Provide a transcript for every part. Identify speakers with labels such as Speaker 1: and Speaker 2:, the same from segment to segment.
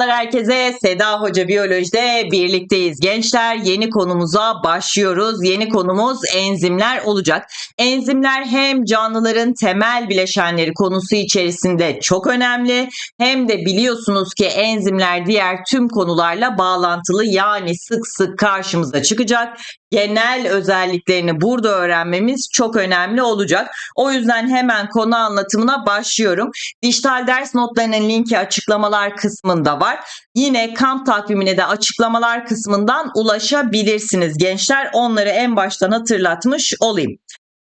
Speaker 1: Merhabalar herkese. Seda Hoca Biyoloji'de birlikteyiz. Gençler yeni konumuza başlıyoruz. Yeni konumuz enzimler olacak. Enzimler hem canlıların temel bileşenleri konusu içerisinde çok önemli hem de biliyorsunuz ki enzimler diğer tüm konularla bağlantılı yani sık sık karşımıza çıkacak. Genel özelliklerini burada öğrenmemiz çok önemli olacak. O yüzden hemen konu anlatımına başlıyorum. Dijital ders notlarının linki açıklamalar kısmında var. Yine kamp takvimine de açıklamalar kısmından ulaşabilirsiniz gençler. Onları en baştan hatırlatmış olayım.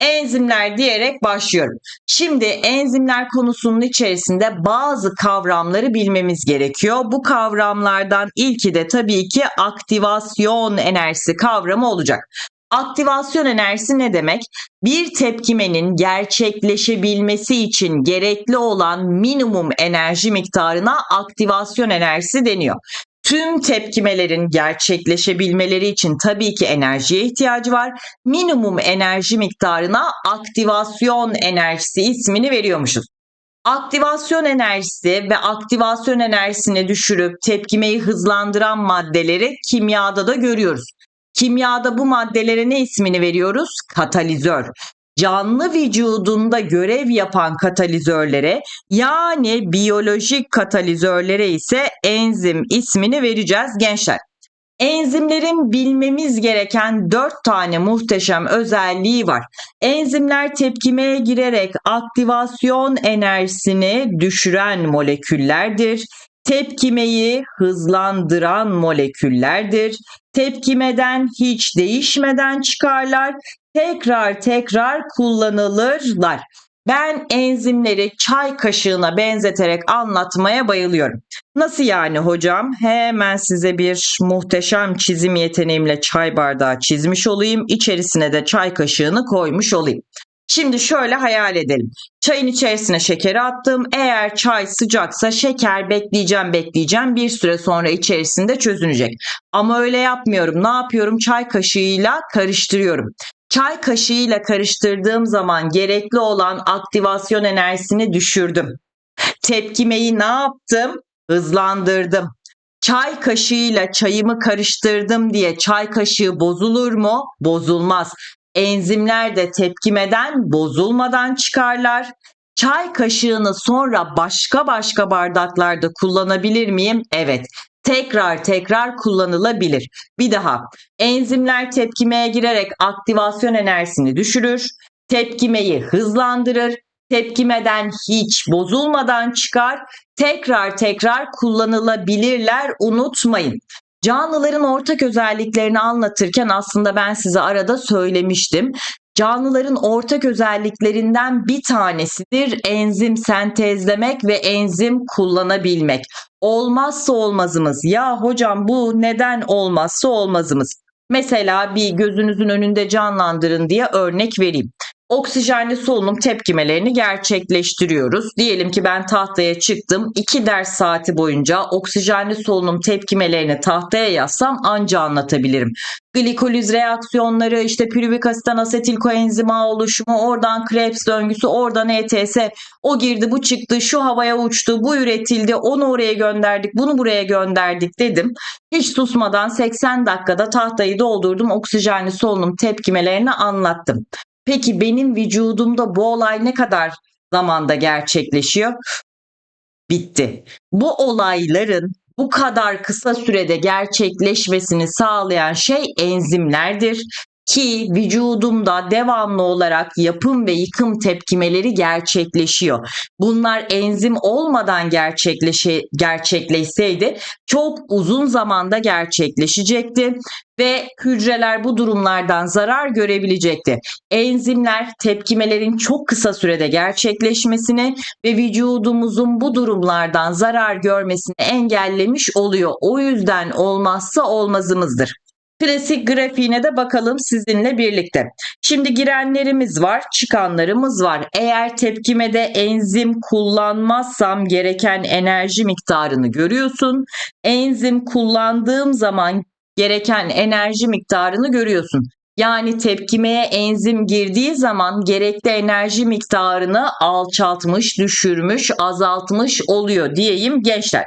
Speaker 1: Enzimler diyerek başlıyorum. Şimdi enzimler konusunun içerisinde bazı kavramları bilmemiz gerekiyor. Bu kavramlardan ilki de tabii ki aktivasyon enerjisi kavramı olacak. Aktivasyon enerjisi ne demek? Bir tepkimenin gerçekleşebilmesi için gerekli olan minimum enerji miktarına aktivasyon enerjisi deniyor. Tüm tepkimelerin gerçekleşebilmeleri için tabii ki enerjiye ihtiyacı var. Minimum enerji miktarına aktivasyon enerjisi ismini veriyormuşuz. Aktivasyon enerjisi ve aktivasyon enerjisini düşürüp tepkimeyi hızlandıran maddeleri kimyada da görüyoruz. Kimyada bu maddelere ne ismini veriyoruz? Katalizör. Canlı vücudunda görev yapan katalizörlere yani biyolojik katalizörlere ise enzim ismini vereceğiz gençler. Enzimlerin bilmemiz gereken 4 tane muhteşem özelliği var. Enzimler tepkimeye girerek aktivasyon enerjisini düşüren moleküllerdir. Tepkimeyi hızlandıran moleküllerdir. Tepkimeden hiç değişmeden çıkarlar. Tekrar tekrar kullanılırlar. Ben enzimleri çay kaşığına benzeterek anlatmaya bayılıyorum. Nasıl yani hocam? Hemen size bir muhteşem çizim yeteneğimle çay bardağı çizmiş olayım. İçerisine de çay kaşığını koymuş olayım. Şimdi şöyle hayal edelim. Çayın içerisine şekeri attım. Eğer çay sıcaksa şeker bekleyeceğim bekleyeceğim bir süre sonra içerisinde çözünecek. Ama öyle yapmıyorum. Ne yapıyorum? Çay kaşığıyla karıştırıyorum. Çay kaşığıyla karıştırdığım zaman gerekli olan aktivasyon enerjisini düşürdüm. Tepkimeyi ne yaptım? Hızlandırdım. Çay kaşığıyla çayımı karıştırdım diye çay kaşığı bozulur mu? Bozulmaz. Enzimler de tepkimeden bozulmadan çıkarlar. Çay kaşığını sonra başka başka bardaklarda kullanabilir miyim? Evet. Tekrar tekrar kullanılabilir. Bir daha. Enzimler tepkimeye girerek aktivasyon enerjisini düşürür. Tepkimeyi hızlandırır. Tepkimeden hiç bozulmadan çıkar. Tekrar tekrar kullanılabilirler. Unutmayın. Canlıların ortak özelliklerini anlatırken aslında ben size arada söylemiştim. Canlıların ortak özelliklerinden bir tanesidir enzim sentezlemek ve enzim kullanabilmek. Olmazsa olmazımız. Ya hocam bu neden olmazsa olmazımız? Mesela bir gözünüzün önünde canlandırın diye örnek vereyim oksijenli solunum tepkimelerini gerçekleştiriyoruz. Diyelim ki ben tahtaya çıktım. 2 ders saati boyunca oksijenli solunum tepkimelerini tahtaya yazsam anca anlatabilirim. Glikoliz reaksiyonları, işte pürüvik asitten asetil koenzima oluşumu, oradan Krebs döngüsü, oradan ETS, o girdi, bu çıktı, şu havaya uçtu, bu üretildi, onu oraya gönderdik, bunu buraya gönderdik dedim. Hiç susmadan 80 dakikada tahtayı doldurdum, oksijenli solunum tepkimelerini anlattım. Peki benim vücudumda bu olay ne kadar zamanda gerçekleşiyor? Bitti. Bu olayların bu kadar kısa sürede gerçekleşmesini sağlayan şey enzimlerdir ki vücudumda devamlı olarak yapım ve yıkım tepkimeleri gerçekleşiyor. Bunlar enzim olmadan gerçekleşe, gerçekleşseydi çok uzun zamanda gerçekleşecekti ve hücreler bu durumlardan zarar görebilecekti. Enzimler tepkimelerin çok kısa sürede gerçekleşmesini ve vücudumuzun bu durumlardan zarar görmesini engellemiş oluyor. O yüzden olmazsa olmazımızdır. Klasik grafiğine de bakalım sizinle birlikte. Şimdi girenlerimiz var, çıkanlarımız var. Eğer tepkimede enzim kullanmazsam gereken enerji miktarını görüyorsun. Enzim kullandığım zaman gereken enerji miktarını görüyorsun. Yani tepkimeye enzim girdiği zaman gerekli enerji miktarını alçaltmış, düşürmüş, azaltmış oluyor diyeyim gençler.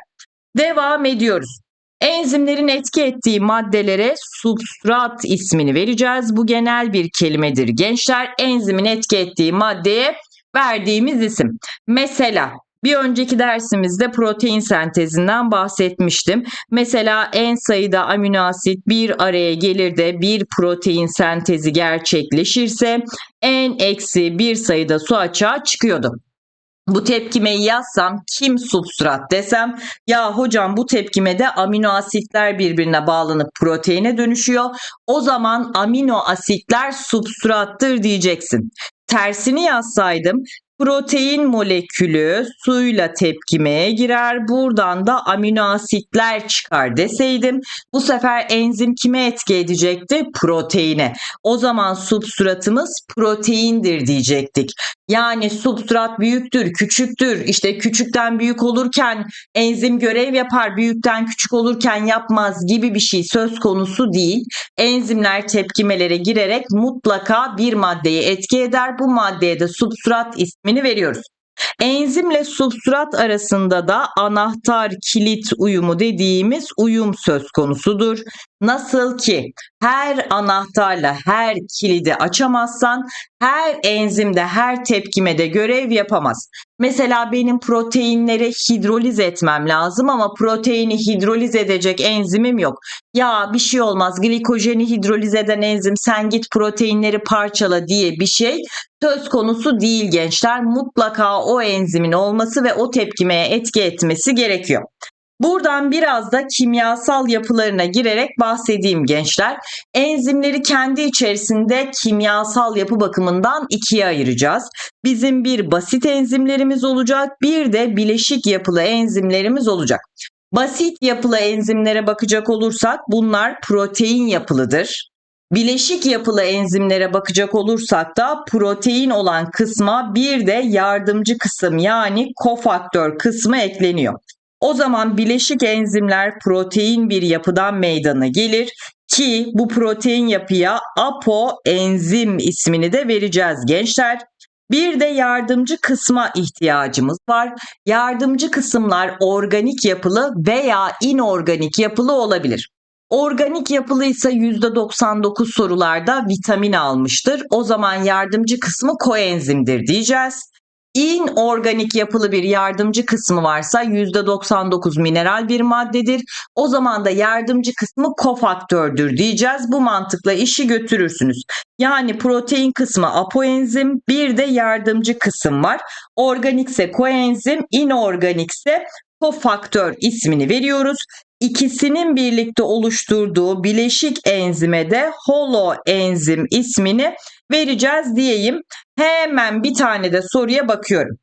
Speaker 1: Devam ediyoruz. Enzimlerin etki ettiği maddelere substrat ismini vereceğiz. Bu genel bir kelimedir gençler. Enzimin etki ettiği maddeye verdiğimiz isim. Mesela bir önceki dersimizde protein sentezinden bahsetmiştim. Mesela en sayıda amino asit bir araya gelir de bir protein sentezi gerçekleşirse en eksi bir sayıda su açığa çıkıyordu. Bu tepkimeyi yazsam kim substrat desem ya hocam bu tepkimede amino asitler birbirine bağlanıp proteine dönüşüyor. O zaman amino asitler substrattır diyeceksin. Tersini yazsaydım protein molekülü suyla tepkimeye girer. Buradan da amino asitler çıkar deseydim bu sefer enzim kime etki edecekti? Proteine. O zaman substratımız proteindir diyecektik. Yani substrat büyüktür, küçüktür. İşte küçükten büyük olurken enzim görev yapar, büyükten küçük olurken yapmaz gibi bir şey söz konusu değil. Enzimler tepkimelere girerek mutlaka bir maddeye etki eder. Bu maddeye de substrat ismini veriyoruz. Enzimle substrat arasında da anahtar kilit uyumu dediğimiz uyum söz konusudur. Nasıl ki her anahtarla her kilidi açamazsan her enzimde her tepkimede görev yapamaz. Mesela benim proteinleri hidroliz etmem lazım ama proteini hidroliz edecek enzimim yok. Ya bir şey olmaz glikojeni hidroliz eden enzim sen git proteinleri parçala diye bir şey söz konusu değil gençler. Mutlaka o enzimin olması ve o tepkimeye etki etmesi gerekiyor. Buradan biraz da kimyasal yapılarına girerek bahsedeyim gençler. Enzimleri kendi içerisinde kimyasal yapı bakımından ikiye ayıracağız. Bizim bir basit enzimlerimiz olacak, bir de bileşik yapılı enzimlerimiz olacak. Basit yapılı enzimlere bakacak olursak bunlar protein yapılıdır. Bileşik yapılı enzimlere bakacak olursak da protein olan kısma bir de yardımcı kısım yani kofaktör kısmı ekleniyor. O zaman bileşik enzimler protein bir yapıdan meydana gelir ki bu protein yapıya apoenzim ismini de vereceğiz gençler. Bir de yardımcı kısma ihtiyacımız var. Yardımcı kısımlar organik yapılı veya inorganik yapılı olabilir. Organik yapılıysa %99 sorularda vitamin almıştır. O zaman yardımcı kısmı koenzimdir diyeceğiz. İnorganik yapılı bir yardımcı kısmı varsa %99 mineral bir maddedir. O zaman da yardımcı kısmı kofaktördür diyeceğiz. Bu mantıkla işi götürürsünüz. Yani protein kısmı apoenzim, bir de yardımcı kısım var. Organikse koenzim, inorganikse kofaktör ismini veriyoruz. İkisinin birlikte oluşturduğu bileşik enzime de holoenzim ismini vereceğiz diyeyim. Hemen bir tane de soruya bakıyorum.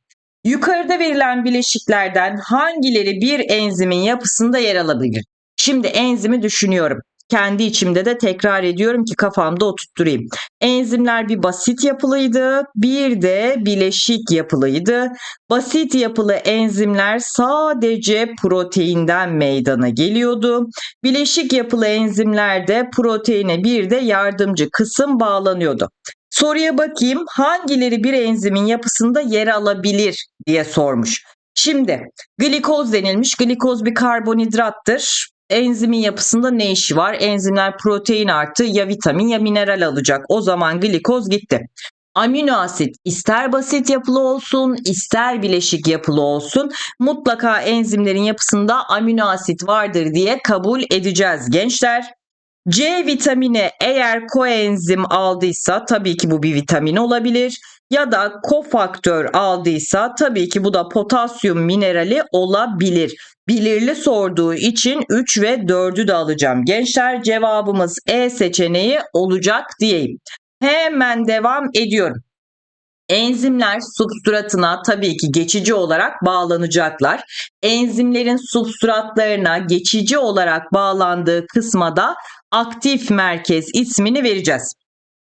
Speaker 1: Yukarıda verilen bileşiklerden hangileri bir enzimin yapısında yer alabilir? Şimdi enzimi düşünüyorum. Kendi içimde de tekrar ediyorum ki kafamda oturtturayım. Enzimler bir basit yapılıydı, bir de bileşik yapılıydı. Basit yapılı enzimler sadece proteinden meydana geliyordu. Bileşik yapılı enzimlerde proteine bir de yardımcı kısım bağlanıyordu. Soruya bakayım hangileri bir enzimin yapısında yer alabilir diye sormuş. Şimdi glikoz denilmiş. Glikoz bir karbonhidrattır. Enzimin yapısında ne işi var? Enzimler protein artı ya vitamin ya mineral alacak. O zaman glikoz gitti. Amino asit ister basit yapılı olsun ister bileşik yapılı olsun mutlaka enzimlerin yapısında amino asit vardır diye kabul edeceğiz gençler. C vitamini eğer koenzim aldıysa tabii ki bu bir vitamin olabilir ya da kofaktör aldıysa tabii ki bu da potasyum minerali olabilir. Bilirli sorduğu için 3 ve 4'ü de alacağım. Gençler cevabımız E seçeneği olacak diyeyim. Hemen devam ediyorum. Enzimler substratına tabii ki geçici olarak bağlanacaklar. Enzimlerin substratlarına geçici olarak bağlandığı kısma da aktif merkez ismini vereceğiz.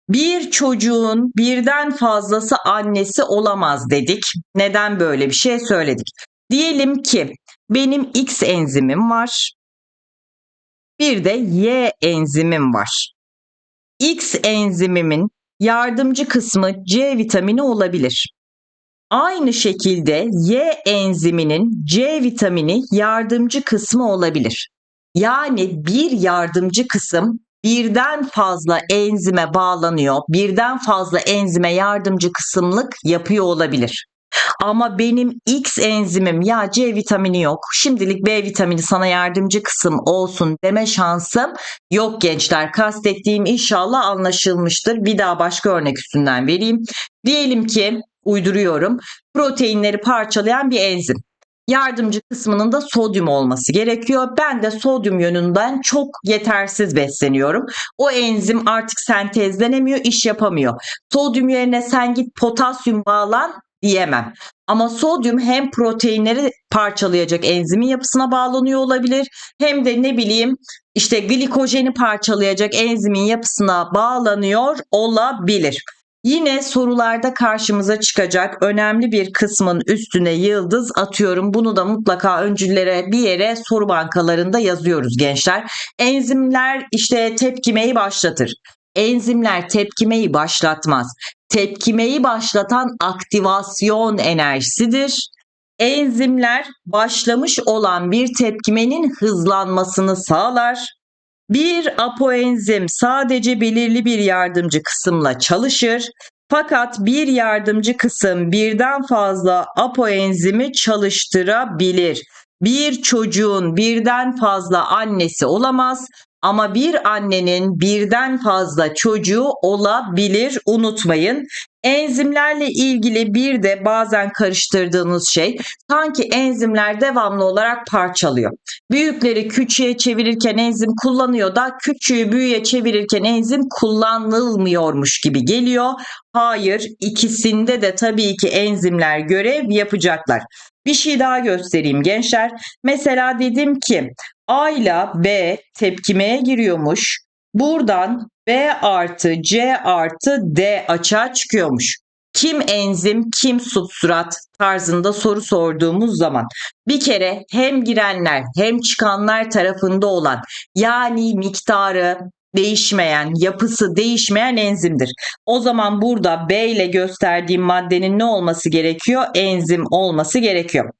Speaker 1: Bir çocuğun birden fazlası annesi olamaz dedik. Neden böyle bir şey söyledik? Diyelim ki benim X enzimim var. Bir de Y enzimim var. X enzimimin yardımcı kısmı C vitamini olabilir. Aynı şekilde Y enziminin C vitamini yardımcı kısmı olabilir. Yani bir yardımcı kısım birden fazla enzime bağlanıyor, birden fazla enzime yardımcı kısımlık yapıyor olabilir. Ama benim X enzimim ya C vitamini yok. Şimdilik B vitamini sana yardımcı kısım olsun deme şansım yok gençler. Kastettiğim inşallah anlaşılmıştır. Bir daha başka örnek üstünden vereyim. Diyelim ki uyduruyorum. Proteinleri parçalayan bir enzim. Yardımcı kısmının da sodyum olması gerekiyor. Ben de sodyum yönünden çok yetersiz besleniyorum. O enzim artık sentezlenemiyor, iş yapamıyor. Sodyum yerine sen git potasyum bağlan diyemem. Ama sodyum hem proteinleri parçalayacak enzimin yapısına bağlanıyor olabilir hem de ne bileyim işte glikojeni parçalayacak enzimin yapısına bağlanıyor olabilir. Yine sorularda karşımıza çıkacak önemli bir kısmın üstüne yıldız atıyorum. Bunu da mutlaka öncülere bir yere soru bankalarında yazıyoruz gençler. Enzimler işte tepkimeyi başlatır. Enzimler tepkimeyi başlatmaz. Tepkimeyi başlatan aktivasyon enerjisidir. Enzimler başlamış olan bir tepkimenin hızlanmasını sağlar. Bir apoenzim sadece belirli bir yardımcı kısımla çalışır. Fakat bir yardımcı kısım birden fazla apoenzimi çalıştırabilir. Bir çocuğun birden fazla annesi olamaz ama bir annenin birden fazla çocuğu olabilir unutmayın. Enzimlerle ilgili bir de bazen karıştırdığınız şey sanki enzimler devamlı olarak parçalıyor. Büyükleri küçüğe çevirirken enzim kullanıyor da küçüğü büyüğe çevirirken enzim kullanılmıyormuş gibi geliyor. Hayır ikisinde de tabii ki enzimler görev yapacaklar. Bir şey daha göstereyim gençler. Mesela dedim ki A ile B tepkimeye giriyormuş. Buradan B artı C artı D açığa çıkıyormuş. Kim enzim, kim substrat tarzında soru sorduğumuz zaman bir kere hem girenler hem çıkanlar tarafında olan yani miktarı değişmeyen, yapısı değişmeyen enzimdir. O zaman burada B ile gösterdiğim maddenin ne olması gerekiyor? Enzim olması gerekiyor.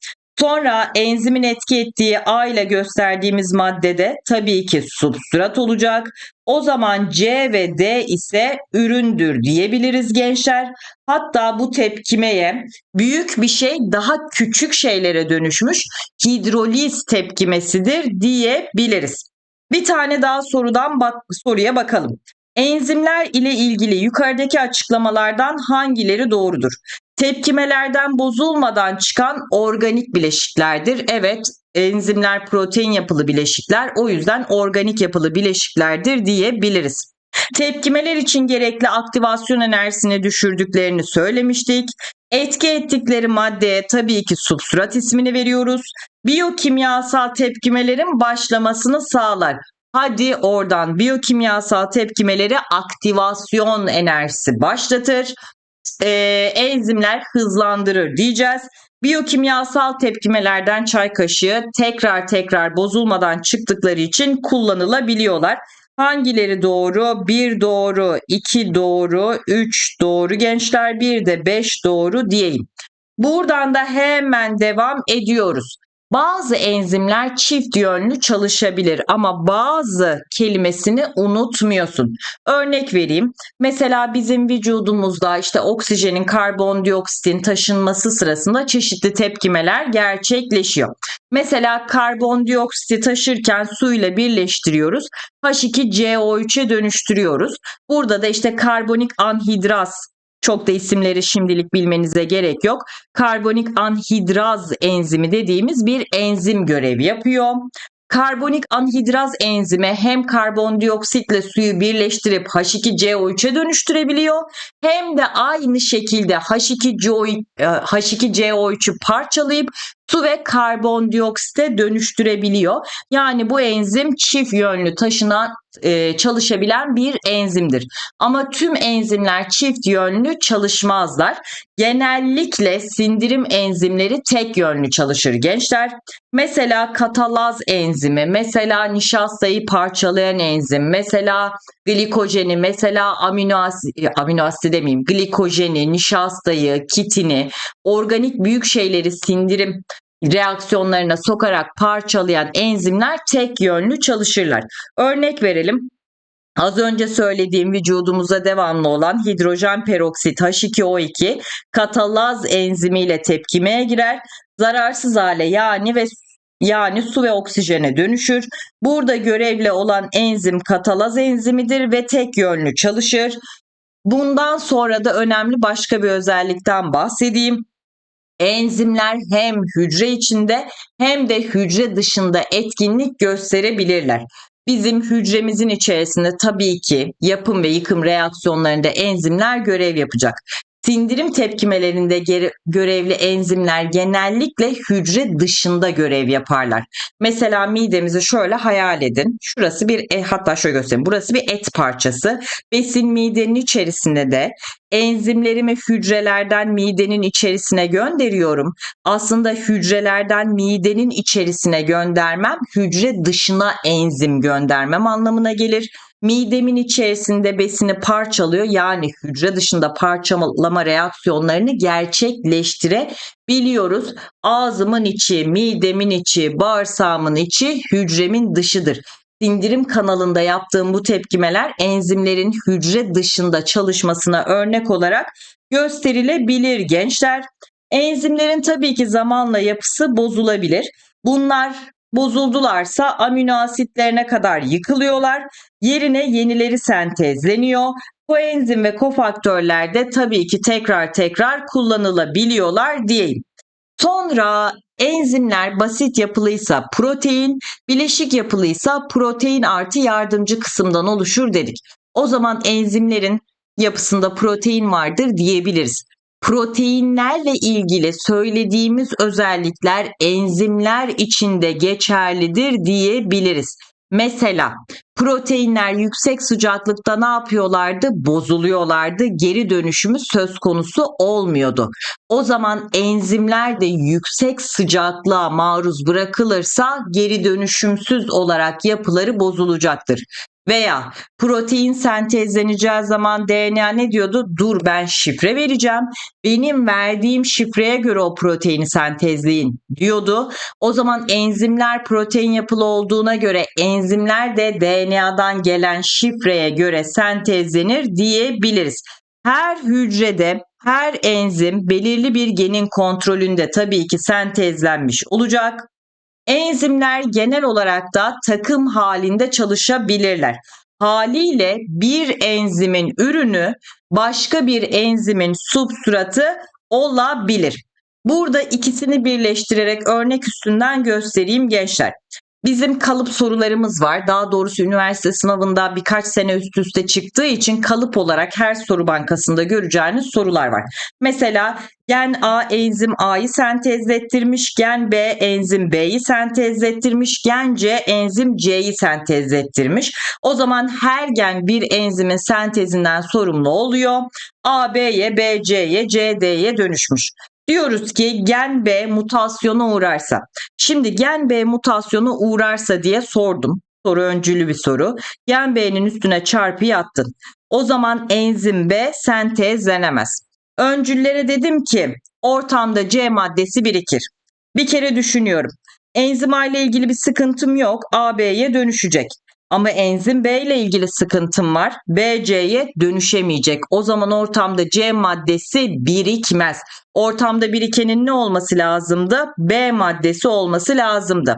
Speaker 1: Sonra enzimin etki ettiği A ile gösterdiğimiz maddede tabii ki substrat olacak. O zaman C ve D ise üründür diyebiliriz gençler. Hatta bu tepkimeye büyük bir şey daha küçük şeylere dönüşmüş hidroliz tepkimesidir diyebiliriz. Bir tane daha sorudan bak soruya bakalım. Enzimler ile ilgili yukarıdaki açıklamalardan hangileri doğrudur? Tepkimelerden bozulmadan çıkan organik bileşiklerdir. Evet, enzimler protein yapılı bileşikler. O yüzden organik yapılı bileşiklerdir diyebiliriz. Tepkimeler için gerekli aktivasyon enerjisini düşürdüklerini söylemiştik. Etki ettikleri maddeye tabii ki substrat ismini veriyoruz. Biyokimyasal tepkimelerin başlamasını sağlar. Hadi oradan biyokimyasal tepkimeleri aktivasyon enerjisi başlatır. Ee, enzimler hızlandırır diyeceğiz. Biyokimyasal tepkimelerden çay kaşığı tekrar tekrar bozulmadan çıktıkları için kullanılabiliyorlar. Hangileri doğru? 1 doğru, 2 doğru, 3 doğru gençler, bir de 5 doğru diyeyim. Buradan da hemen devam ediyoruz. Bazı enzimler çift yönlü çalışabilir ama bazı kelimesini unutmuyorsun. Örnek vereyim. Mesela bizim vücudumuzda işte oksijenin karbondioksitin taşınması sırasında çeşitli tepkimeler gerçekleşiyor. Mesela karbondioksiti taşırken suyla birleştiriyoruz. H2CO3'e dönüştürüyoruz. Burada da işte karbonik anhidraz çok da isimleri şimdilik bilmenize gerek yok. Karbonik anhidraz enzimi dediğimiz bir enzim görevi yapıyor. Karbonik anhidraz enzimi hem karbondioksitle suyu birleştirip H2CO3'e dönüştürebiliyor hem de aynı şekilde H2CO3'ü H2CO3'ü parçalayıp su ve karbondioksite dönüştürebiliyor. Yani bu enzim çift yönlü taşınan e, çalışabilen bir enzimdir. Ama tüm enzimler çift yönlü çalışmazlar. Genellikle sindirim enzimleri tek yönlü çalışır gençler. Mesela katalaz enzimi, mesela nişastayı parçalayan enzim, mesela glikojeni, mesela amino asit, amino asit demeyeyim, glikojeni, nişastayı, kitini, organik büyük şeyleri sindirim reaksiyonlarına sokarak parçalayan enzimler tek yönlü çalışırlar. Örnek verelim. Az önce söylediğim vücudumuza devamlı olan hidrojen peroksit H2O2 katalaz enzimiyle tepkimeye girer. Zararsız hale yani ve yani su ve oksijene dönüşür. Burada görevli olan enzim katalaz enzimidir ve tek yönlü çalışır. Bundan sonra da önemli başka bir özellikten bahsedeyim. Enzimler hem hücre içinde hem de hücre dışında etkinlik gösterebilirler. Bizim hücremizin içerisinde tabii ki yapım ve yıkım reaksiyonlarında enzimler görev yapacak. Sindirim tepkimelerinde görevli enzimler genellikle hücre dışında görev yaparlar. Mesela midemizi şöyle hayal edin. Şurası bir e, hatta şöyle göstereyim. Burası bir et parçası. Besin midenin içerisinde de enzimlerimi hücrelerden midenin içerisine gönderiyorum. Aslında hücrelerden midenin içerisine göndermem hücre dışına enzim göndermem anlamına gelir midemin içerisinde besini parçalıyor. Yani hücre dışında parçalama reaksiyonlarını gerçekleştirebiliyoruz. Ağzımın içi, midemin içi, bağırsağımın içi hücremin dışıdır. Sindirim kanalında yaptığım bu tepkimeler enzimlerin hücre dışında çalışmasına örnek olarak gösterilebilir gençler. Enzimlerin tabii ki zamanla yapısı bozulabilir. Bunlar bozuldularsa amino asitlerine kadar yıkılıyorlar. Yerine yenileri sentezleniyor. Koenzim ve kofaktörler de tabii ki tekrar tekrar kullanılabiliyorlar diyeyim. Sonra enzimler basit yapılıysa protein, bileşik yapılıysa protein artı yardımcı kısımdan oluşur dedik. O zaman enzimlerin yapısında protein vardır diyebiliriz proteinlerle ilgili söylediğimiz özellikler enzimler içinde geçerlidir diyebiliriz. Mesela proteinler yüksek sıcaklıkta ne yapıyorlardı? Bozuluyorlardı. Geri dönüşümü söz konusu olmuyordu. O zaman enzimler de yüksek sıcaklığa maruz bırakılırsa geri dönüşümsüz olarak yapıları bozulacaktır. Veya protein sentezleneceği zaman DNA ne diyordu? Dur ben şifre vereceğim. Benim verdiğim şifreye göre o proteini sentezleyin diyordu. O zaman enzimler protein yapılı olduğuna göre enzimler de DNA'dan gelen şifreye göre sentezlenir diyebiliriz. Her hücrede her enzim belirli bir genin kontrolünde tabii ki sentezlenmiş olacak. Enzimler genel olarak da takım halinde çalışabilirler. Haliyle bir enzimin ürünü başka bir enzimin substratı olabilir. Burada ikisini birleştirerek örnek üstünden göstereyim gençler. Bizim kalıp sorularımız var. Daha doğrusu üniversite sınavında birkaç sene üst üste çıktığı için kalıp olarak her soru bankasında göreceğiniz sorular var. Mesela gen A enzim A'yı sentezlettirmiş, gen B enzim B'yi sentezlettirmiş, gen C enzim C'yi sentezlettirmiş. O zaman her gen bir enzimin sentezinden sorumlu oluyor. A B'ye, B C'ye, C D'ye dönüşmüş. Diyoruz ki gen B mutasyona uğrarsa. Şimdi gen B mutasyona uğrarsa diye sordum. Soru öncülü bir soru. Gen B'nin üstüne çarpıyı attın. O zaman enzim B sentezlenemez. Öncüllere dedim ki ortamda C maddesi birikir. Bir kere düşünüyorum. Enzim A ile ilgili bir sıkıntım yok. A B'ye dönüşecek. Ama enzim B ile ilgili sıkıntım var. B C'ye dönüşemeyecek. O zaman ortamda C maddesi birikmez. Ortamda birikenin ne olması lazımdı? B maddesi olması lazımdı.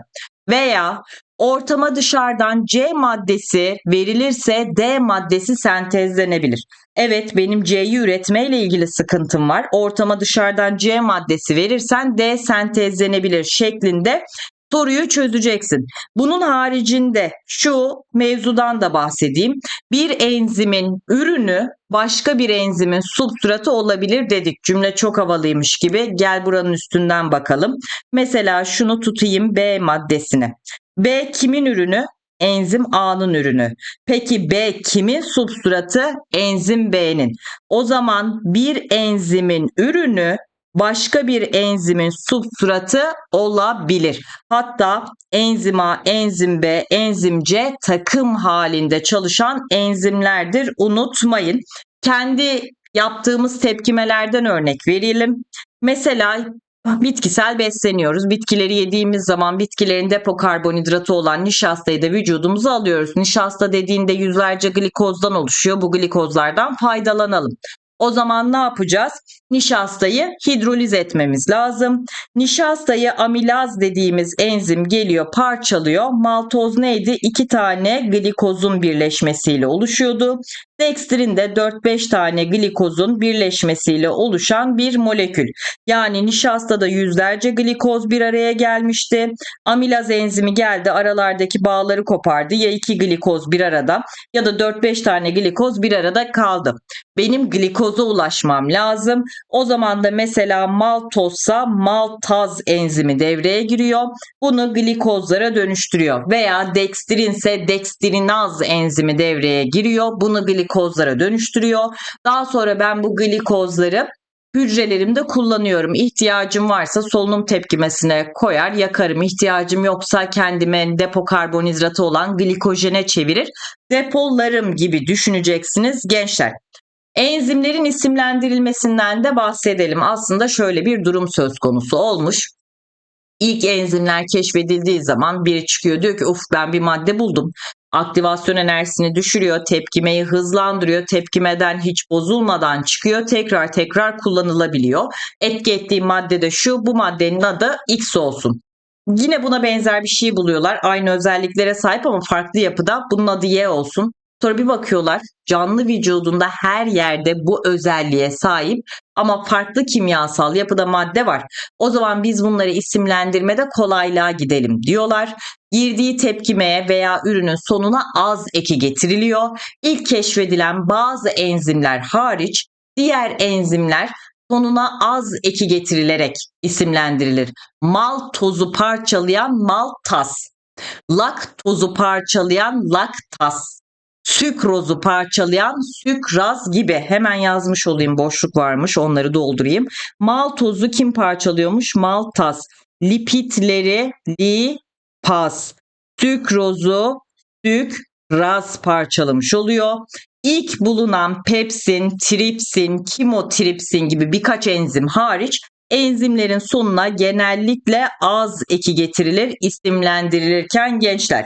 Speaker 1: Veya ortama dışarıdan C maddesi verilirse D maddesi sentezlenebilir. Evet benim C'yi üretme ile ilgili sıkıntım var. Ortama dışarıdan C maddesi verirsen D sentezlenebilir şeklinde soruyu çözeceksin. Bunun haricinde şu mevzudan da bahsedeyim. Bir enzimin ürünü başka bir enzimin substratı olabilir dedik. Cümle çok havalıymış gibi. Gel buranın üstünden bakalım. Mesela şunu tutayım B maddesine. B kimin ürünü? Enzim A'nın ürünü. Peki B kimin substratı? Enzim B'nin. O zaman bir enzimin ürünü başka bir enzimin substratı olabilir. Hatta enzim A, enzim B, enzim C takım halinde çalışan enzimlerdir. Unutmayın. Kendi yaptığımız tepkimelerden örnek verelim. Mesela bitkisel besleniyoruz. Bitkileri yediğimiz zaman bitkilerin depo karbonhidratı olan nişastayı da vücudumuza alıyoruz. Nişasta dediğinde yüzlerce glikozdan oluşuyor. Bu glikozlardan faydalanalım. O zaman ne yapacağız? Nişastayı hidroliz etmemiz lazım. Nişastayı amilaz dediğimiz enzim geliyor parçalıyor. Maltoz neydi? İki tane glikozun birleşmesiyle oluşuyordu. Dekstrin de 4-5 tane glikozun birleşmesiyle oluşan bir molekül. Yani nişastada yüzlerce glikoz bir araya gelmişti. Amilaz enzimi geldi aralardaki bağları kopardı. Ya 2 glikoz bir arada ya da 4-5 tane glikoz bir arada kaldı. Benim glikoza ulaşmam lazım. O zaman da mesela maltozsa maltaz enzimi devreye giriyor. Bunu glikozlara dönüştürüyor. Veya dekstrinse dekstrinaz enzimi devreye giriyor. Bunu glikozlara dönüştürüyor. Daha sonra ben bu glikozları hücrelerimde kullanıyorum. İhtiyacım varsa solunum tepkimesine koyar, yakarım. İhtiyacım yoksa kendime depo karbonhidratı olan glikojene çevirir. Depolarım gibi düşüneceksiniz gençler. Enzimlerin isimlendirilmesinden de bahsedelim. Aslında şöyle bir durum söz konusu olmuş. İlk enzimler keşfedildiği zaman biri çıkıyor diyor ki uf ben bir madde buldum. Aktivasyon enerjisini düşürüyor, tepkimeyi hızlandırıyor, tepkimeden hiç bozulmadan çıkıyor, tekrar tekrar kullanılabiliyor. Etki ettiği madde de şu, bu maddenin adı X olsun. Yine buna benzer bir şey buluyorlar. Aynı özelliklere sahip ama farklı yapıda. Bunun adı Y olsun. Sonra bir bakıyorlar canlı vücudunda her yerde bu özelliğe sahip ama farklı kimyasal yapıda madde var. O zaman biz bunları isimlendirmede kolaylığa gidelim diyorlar. Girdiği tepkimeye veya ürünün sonuna az eki getiriliyor. İlk keşfedilen bazı enzimler hariç diğer enzimler sonuna az eki getirilerek isimlendirilir. Mal tozu parçalayan maltas, lak tozu parçalayan laktas, sükrozu parçalayan sükraz gibi hemen yazmış olayım boşluk varmış onları doldurayım. Maltozu kim parçalıyormuş? Maltas. Lipitleri lipas. Sükrozu sükraz parçalamış oluyor. İlk bulunan pepsin, tripsin, kimotripsin gibi birkaç enzim hariç enzimlerin sonuna genellikle az eki getirilir isimlendirilirken gençler.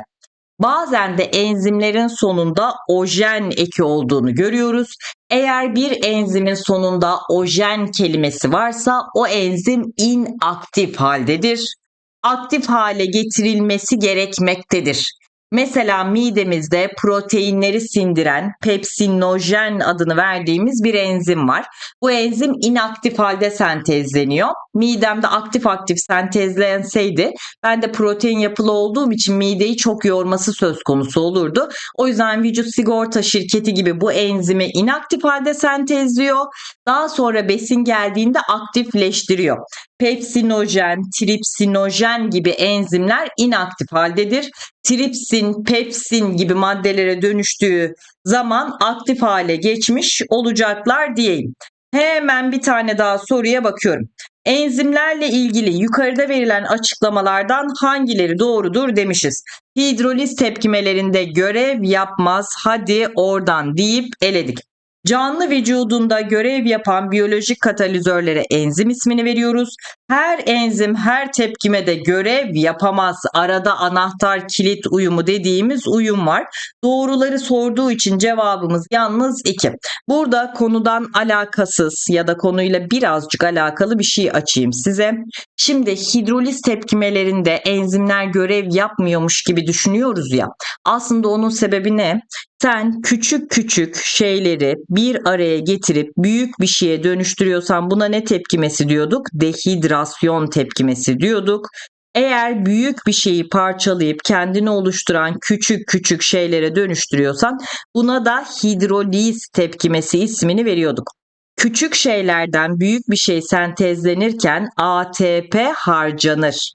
Speaker 1: Bazen de enzimlerin sonunda ojen eki olduğunu görüyoruz. Eğer bir enzimin sonunda ojen kelimesi varsa o enzim inaktif haldedir. Aktif hale getirilmesi gerekmektedir. Mesela midemizde proteinleri sindiren pepsinojen adını verdiğimiz bir enzim var. Bu enzim inaktif halde sentezleniyor. Midemde aktif aktif sentezlenseydi ben de protein yapılı olduğum için mideyi çok yorması söz konusu olurdu. O yüzden vücut sigorta şirketi gibi bu enzimi inaktif halde sentezliyor. Daha sonra besin geldiğinde aktifleştiriyor. Pepsinojen, tripsinojen gibi enzimler inaktif haldedir. Tripsin, pepsin gibi maddelere dönüştüğü zaman aktif hale geçmiş olacaklar diyeyim. Hemen bir tane daha soruya bakıyorum. Enzimlerle ilgili yukarıda verilen açıklamalardan hangileri doğrudur demişiz. Hidroliz tepkimelerinde görev yapmaz hadi oradan deyip eledik. Canlı vücudunda görev yapan biyolojik katalizörlere enzim ismini veriyoruz. Her enzim her tepkimede görev yapamaz. Arada anahtar kilit uyumu dediğimiz uyum var. Doğruları sorduğu için cevabımız yalnız 2. Burada konudan alakasız ya da konuyla birazcık alakalı bir şey açayım size. Şimdi hidroliz tepkimelerinde enzimler görev yapmıyormuş gibi düşünüyoruz ya. Aslında onun sebebi ne? Sen küçük küçük şeyleri bir araya getirip büyük bir şeye dönüştürüyorsan buna ne tepkimesi diyorduk? Dehidrasyon tepkimesi diyorduk. Eğer büyük bir şeyi parçalayıp kendini oluşturan küçük küçük şeylere dönüştürüyorsan buna da hidroliz tepkimesi ismini veriyorduk. Küçük şeylerden büyük bir şey sentezlenirken ATP harcanır.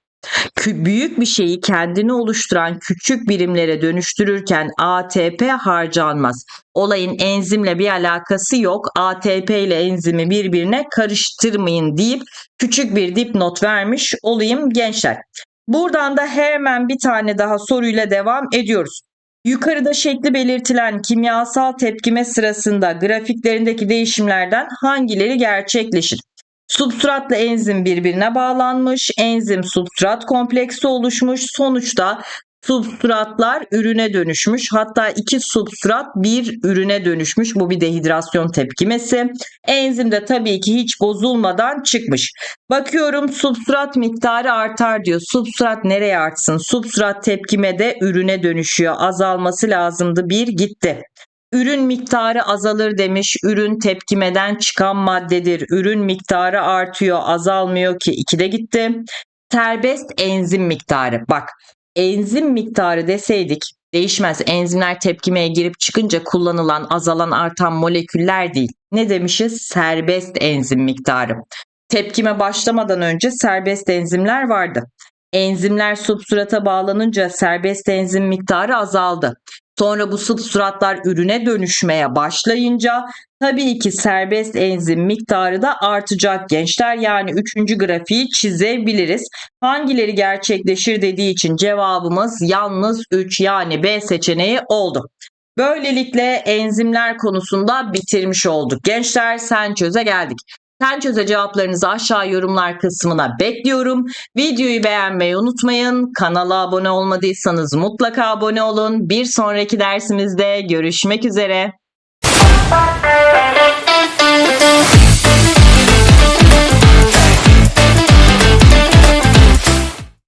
Speaker 1: Büyük bir şeyi kendini oluşturan küçük birimlere dönüştürürken ATP harcanmaz. Olayın enzimle bir alakası yok. ATP ile enzimi birbirine karıştırmayın deyip küçük bir dipnot vermiş olayım gençler. Buradan da hemen bir tane daha soruyla devam ediyoruz. Yukarıda şekli belirtilen kimyasal tepkime sırasında grafiklerindeki değişimlerden hangileri gerçekleşir? Substratla enzim birbirine bağlanmış, enzim substrat kompleksi oluşmuş. Sonuçta substratlar ürüne dönüşmüş. Hatta iki substrat bir ürüne dönüşmüş. Bu bir dehidrasyon tepkimesi. Enzim de tabii ki hiç bozulmadan çıkmış. Bakıyorum substrat miktarı artar diyor. Substrat nereye artsın? Substrat tepkimede ürüne dönüşüyor. Azalması lazımdı. Bir gitti. Ürün miktarı azalır demiş. Ürün tepkimeden çıkan maddedir. Ürün miktarı artıyor, azalmıyor ki. İki de gitti. Serbest enzim miktarı. Bak, enzim miktarı deseydik değişmez. Enzimler tepkimeye girip çıkınca kullanılan, azalan, artan moleküller değil. Ne demişiz? Serbest enzim miktarı. Tepkime başlamadan önce serbest enzimler vardı. Enzimler substrata bağlanınca serbest enzim miktarı azaldı. Sonra bu substratlar ürüne dönüşmeye başlayınca tabii ki serbest enzim miktarı da artacak gençler. Yani üçüncü grafiği çizebiliriz. Hangileri gerçekleşir dediği için cevabımız yalnız 3 yani B seçeneği oldu. Böylelikle enzimler konusunda bitirmiş olduk. Gençler sen çöze geldik. Sen çöze cevaplarınızı aşağı yorumlar kısmına bekliyorum. Videoyu beğenmeyi unutmayın. Kanala abone olmadıysanız mutlaka abone olun. Bir sonraki dersimizde görüşmek üzere.